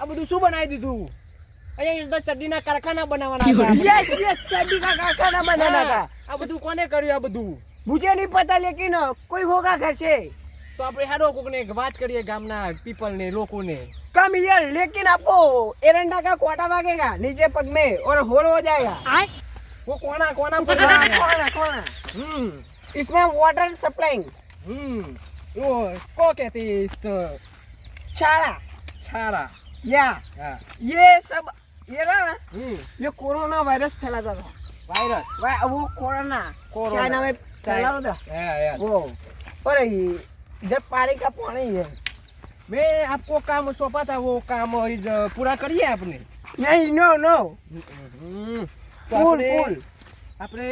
આ બધું શું બનાવી દીધું અહીંયા તો ચડ્ડીના કારખાના બનાવવાના હતા આપણે. यस यस चड्डी का कारखाना बनाना था આ બધું કોને કર્યું આ બધું मुझे नहीं पता लेकिन कोई होगा घर से તો આપણે હેડો કોકને વાત કરીએ ગામના પીપલ ને લોકોને कम हियर लेकिन आपको एरंडा का कोटा भागेगा नीचे पग में और होल हो जाएगा वो કોના કોના પર हाँ, कोना कोना હમ इसमें वाटर सप्लाइंग હમ ઓ કો કહેતી સ छाड़ा છારા या હા ये सब ये रहा ना હમ ये कोरोना वायरस फैलाता था વાયરસ वा- वो कोरोना कोरोना। चाइना में फैला था હા યસ वो और ये इधर पानी का पानी है मैं आपको काम सौंपा था वो काम इज पूरा करिए आपने नहीं नो नो હમ. તો ફૂલ આપણે ફૂલ આપણે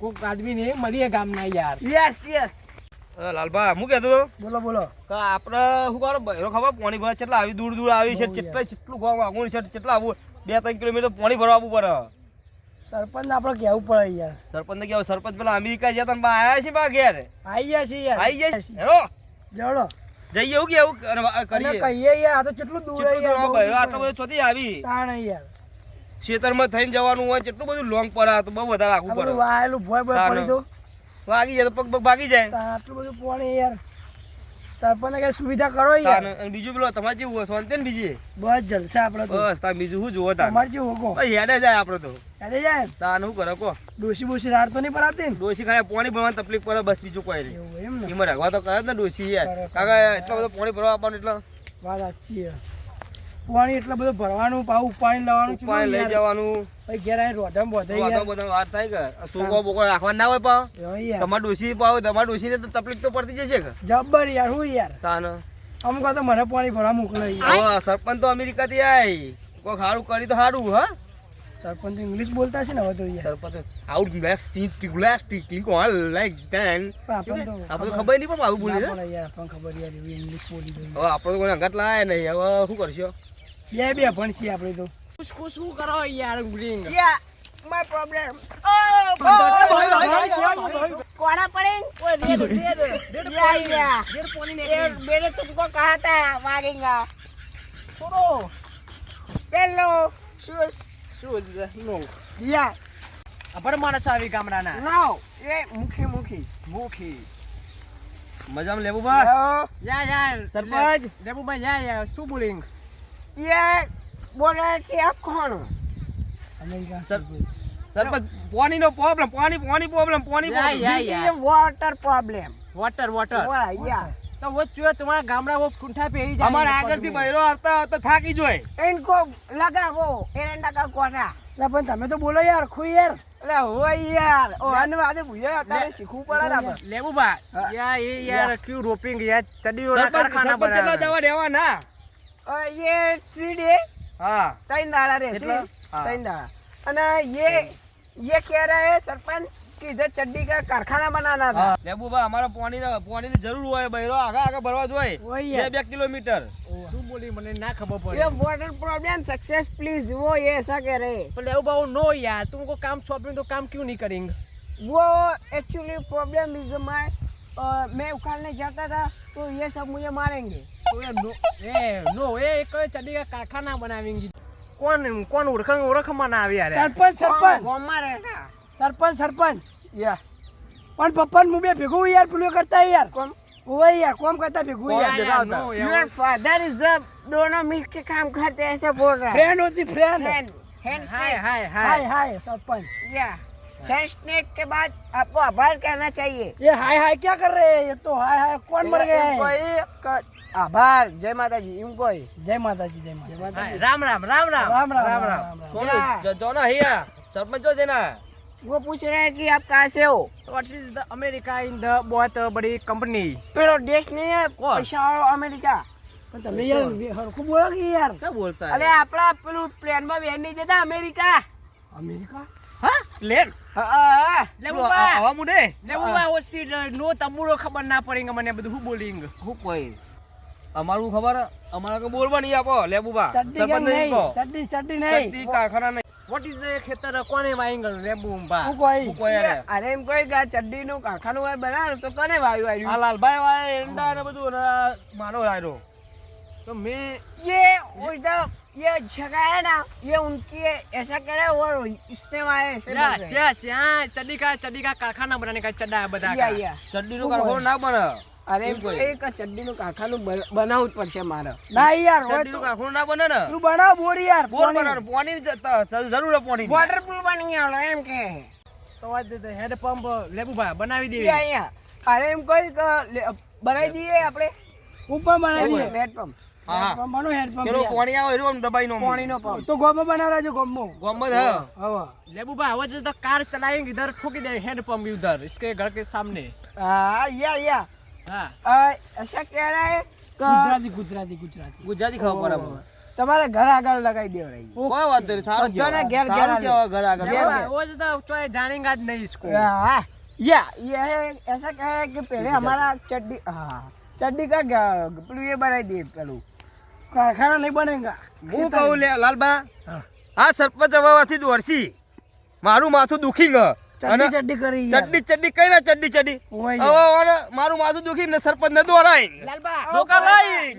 કોક આદમીને મળીએ ગામના યાર यस यस અ, લાલભા હું કહેતો બોલો બોલો. કે આપણે શું કરો બહેરો ખબર પાણી ભરા કેટલા આવી દૂર દૂર આવી છે કેટલા કેટલું ગોવા વાગવું છે કેટલા આવવું બે ત્રણ કિલોમીટર પાણી ભરવા આવવું પડે. સરપંચ આપણે કહેવું પડે યાર. સરપંચ કેવું સરપંચ પેલા અમેરિકા જતા બા આવ્યા છે બા ઘેર? આવી ગયા છે યાર. આવી ગયા છે? હેરો જડો જઈએ એવું કેવું કરીએ. કહીએ યાર આ તો કેટલું દૂર આવી આટલો બધો ચોથી આવી. તાણ યાર. ખેતરમાં થઈને જવાનું હોય કેટલું બધું લોંગ પર તો બહુ વધારે રાખવું પડે. વાયેલું ભોય ભોય પડી તો. વાગી જાય તો પગ પગ ભાગી જાય. આટલું બધું પાણી યાર. સરપંચ કઈ સુવિધા કરો યાર. અને બીજું બોલો તમારે જેવું હોય શાંતિ ને બીજી? બસ જલસા આપણે બસ તાર બીજું શું જોવો તાર? તમારે જેવું હોકો હેડે જાય આપણે તો. હેડે જાય. તાર શું કરો કો ડોસી બોસી રાડ તો નહીં પરાતી ને? ડોસી ખાલી પાણી ભરવાની તકલીફ પડે બસ બીજું કોઈ નહીં. એમ ને? એમાં રાખવા તો કરે ને ડોસી યાર. કાકા એટલો બધો પાણી ભરવા આપવાનું એટલે? વાત સાચી છે પાણી એટલું બધું ભરવાનું પાઉ પાણી લાવવાનું પાણી લઈ જવાનું. પછી ઘેર આવીને રોધમ બોધાઈ. બધા વાત થાય કે? સોકો બોકો રાખવા ના હોય પાવ. તમારે ડોસી પાવ તમારે ડોસીને તો તકલીફ તો પડતી જશે કે? જબ્બર યાર હું યાર? તાનો. અમુક તો મને પાણી ભરવા મોકલે યાર. સરપંચ તો અમેરિકાથી આય. કોઈ સારું કરી તો સારું હા? સરપંચ ઇંગ્લિશ બોલતા છે ને હવે તો યાર. Sarpanch out glass tea glass tea કોણ લાઈક ધેન આપણને તો આપણે તો ખબર નહીં પણ આવું બોલી યાર આપણને ખબર યાર ઇંગ્લિશ બોલી. હવે આપણે તો કોઈ અંગત લાયા નહીં. હવે શું કરશો? બે બે ભણસી આપણે તો. કુછ શું કરો યાર ગ્રીંગ યા માય પ્રોબ્લેમ કોડા પડે? કોઈ ડેડ ડેડ ડેડ યા ડેડ પોની ને મેરે તુમકો કહા થા છોડો. પેલો. શૂઝ શૂઝ નો. યા. અપર માણસ આવી ગામડાના. નો. એ મુખી મુખી મુખી. મજામ મજામાં લેબુભાઈ? યા યા. સરપંચ? લેબુભાઈ યા યા. શું બોલિંગ એ બોલે કે આખોણો સરપંચ પાણી નો પ્રોબ્લેમ પાણી પાણી પ્રોબ્લેમ પાણી વોટર પ્રોબ્લેમ વોટર વોટર તો વો જો તમારા ગામડા વો ફૂંઠા પહેરી જાય અમાર આગળથી બહેરો આવતા તો થાકી જોય. એન કો લગાવો એને લગા કોના લે પણ તમે તો બોલો યાર ખુ યાર. અરે હોય યાર. ઓ અને વાદે ભૂયા અત્યારે શીખવું પડે ને લેવું બા. યાર એ યાર ક્યુ રોપિંગ યાર ચડીઓ કારખાના બનાવ કેટલા દવા દેવા ના અ, ये थ्री डे હા तीन दाड़ा रहते કેટલા? હા. तीन दाड़ा અને ये ये कह रहे हैं सरपंच कि इधर चड्डी का कारखाना बनाना था હા લેબુ બા અમારે પાણી પાણીની જરૂર હોય બૈરો આગળ આગળ ભરવા જોઈએ वही બે है બે કિલોમીટર શું બોલી મને ના ખબર ये પડી वाटर प्रॉब्लम सक्सेस प्लीज वो ये ऐसा कह रहे हैं पर लेबुभा नो यार तुमको काम सौंपे तो काम क्यों नहीं करेंगे वो एक्चुअली प्रॉब्लम इज माय मैं उखाड़ने जाता था तो ये सब मुझे मारेंगे तो ये नो ए नो ये एक का कारखाना बनावेंगे कौन कौन उड़ख उड़ख मना आवी अरे सरपंच सरपंच गांव सरपंच सरपंच या પણ પપ્પા હું બે ભેગું યાર પેલું કરતા યાર કોમ ઓય યાર કોમ કરતા ભેગું યાર દેખાતા યોર ફાધર ઇઝ અ दोनों मिलके काम करते ऐसे बोल रहा फ्रेंड होती friend friend hi hi hi hi sarpanch या हैंड स्नेक के बाद आपको आभार कहना चाहिए ये हाय हाय क्या कर रहे हैं ये तो हाय हाय कौन मर गया है आभार जय माता जी इनको ही जय माता जी जय माता હાય. રામ રામ રામ રામ राम राम રામ રામ કોણ જ- જોનો હૈયા સરપંચ જો છે ને वो पूछ रहे हैं कि आप कहाँ से हो what is the America in the बहुत बड़ी company પેલો દેશ નહીં હે કોણ? પૈસા વાળો અમેરિકા પણ તમે યાર હરખું બોલો કે યાર ક્યાં બોલતા અરે આપણા પેલું પ્લેન માં બેન નહીં જતા અમેરિકા અમેરિકા હા? પ્લેન આવા મુડે. લેવુબા ખબર ના પડેંગે મને બધું હું અમારું ખબર અમારે બોલવાની ખેતર? કોને વાઈંગલ લેબુંબા હું અરે એમ કોઈ ગા ચડ્ડી નું કારખાનું હોય બનાવ વાયુ આવ્યું લાલભાઈ વાય બધું મારો આવ્યો તો મેં ये जगह है ना ये उनकी है, ऐसा करे और इसने वाले ऐसे યસ बोल रहे हैं। યસ हाँ चड्डी का चड्डी का कारखाना बनाने का चड्डा है બધા या, का या। ચડ્ડીનું કારખાનું ના બને અરે એમ કોઈ. એક ચડ્ડીનું કારખાનું બન- બનાવવું જ પડશે મારે ના યાર ચડ્ડીનું કારખાનું ના બને ને તું બનાવ બોરી યાર બોર બનાવવાનું પાણી જ ત- જરૂર છે પાણીની. વોટરપ્રૂફ બની આવડે એમ કે તો વાત દે હેડ પંપ લેબુભાઈ બનાવી યા, દેવી યા. અરે એમ કોઈ કે લે- બનાવી દઈએ આપણે ઉપર બનાવી દે હેડ પંપ હા પેલો પાણી આવે એરો દબાઈ નો પાણી હા. યા યા. હા. અશા કહે રહે તમારે ઘર આગળ લગાવી દેવરાઈ કોઈ વાત નહીં સારું ઘેર ઘેર ઘર હા या ये ऐसा क्या है कि पहले કારખાના નહીં બને હું કહું લે લાલબા આ સરપંચ હવાથી દોરસી મારું માથું દુખી ગ. ચડ્ડી કરી ચડ્ડી ચડ્ડી કઈ ના ચડ્ડી ચડ્ડી. હવે મારું માથું દુખી ને સરપંચ ને. દોરાય લાલબા દોકા લાઈ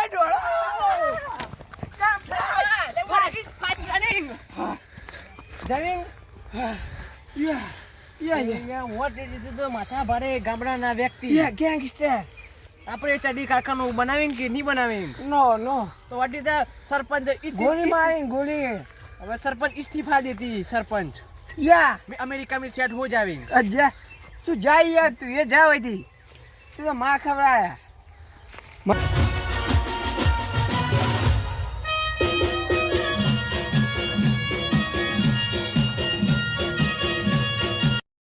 એ ડોળો માથા ભારે ગામડાના વ્યક્તિ. યા ગેંગસ્ટર. આપણે ચડી કારખાનું બનાવીને કે નહીં બનાવીને नो नो તો what is the sarpanch is- गोली इस- मारी गोली હવે સરપંચ ઇસ્તીફા દેતી સરપંચ या मैं अमेरिका में सेट हो जाएंगे अच्छा तू जा यार तू ये जा वही थी तू तो माँ खबराया